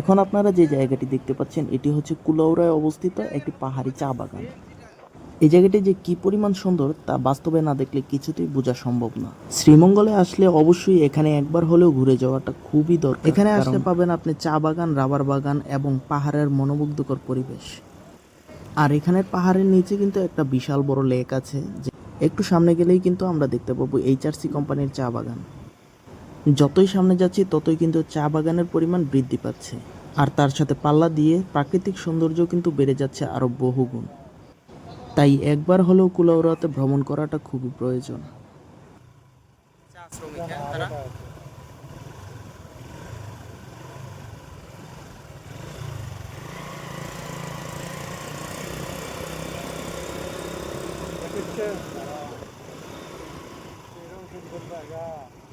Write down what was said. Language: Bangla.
এখন আপনারা যে জায়গাটি দেখতে পাচ্ছেন এটি হচ্ছে কুলাউড়ায় অবস্থিত একটি পাহাড়ি চা বাগান। এই জায়গাটি যে কি পরিমাণ সুন্দর তা বাস্তবে না দেখলে কিছুতেই বোঝা সম্ভব না। শ্রীমঙ্গলে আসলে অবশ্যই এখানে একবার হলেও ঘুরে যাওয়াটা খুবই দরকার। এখানে আসলে পাবেন আপনি চা বাগান রাবার বাগান এবং পাহাড়ের মনোমুগ্ধকর পরিবেশ। আর এখানের পাহাড়ের নিচে কিন্তু একটা বিশাল বড় লেক আছে যে একটু সামনে গেলেই কিন্তু আমরা দেখতে পাবো এইচআরসি কোম্পানির চা বাগান। যতই সামনে যাচ্ছি ততই কিন্তু চা বাগানের পরিমাণ বৃদ্ধি পাচ্ছে। আর তার সাথে পাল্লা দিয়ে প্রাকৃতিক সৌন্দর্য কিন্তু বেড়ে যাচ্ছে আরও বহুগুণ। তাই একবার হলেও কুলাউড়াতে ভ্রমণ করাটা খুবই প্রয়োজন। Yeah.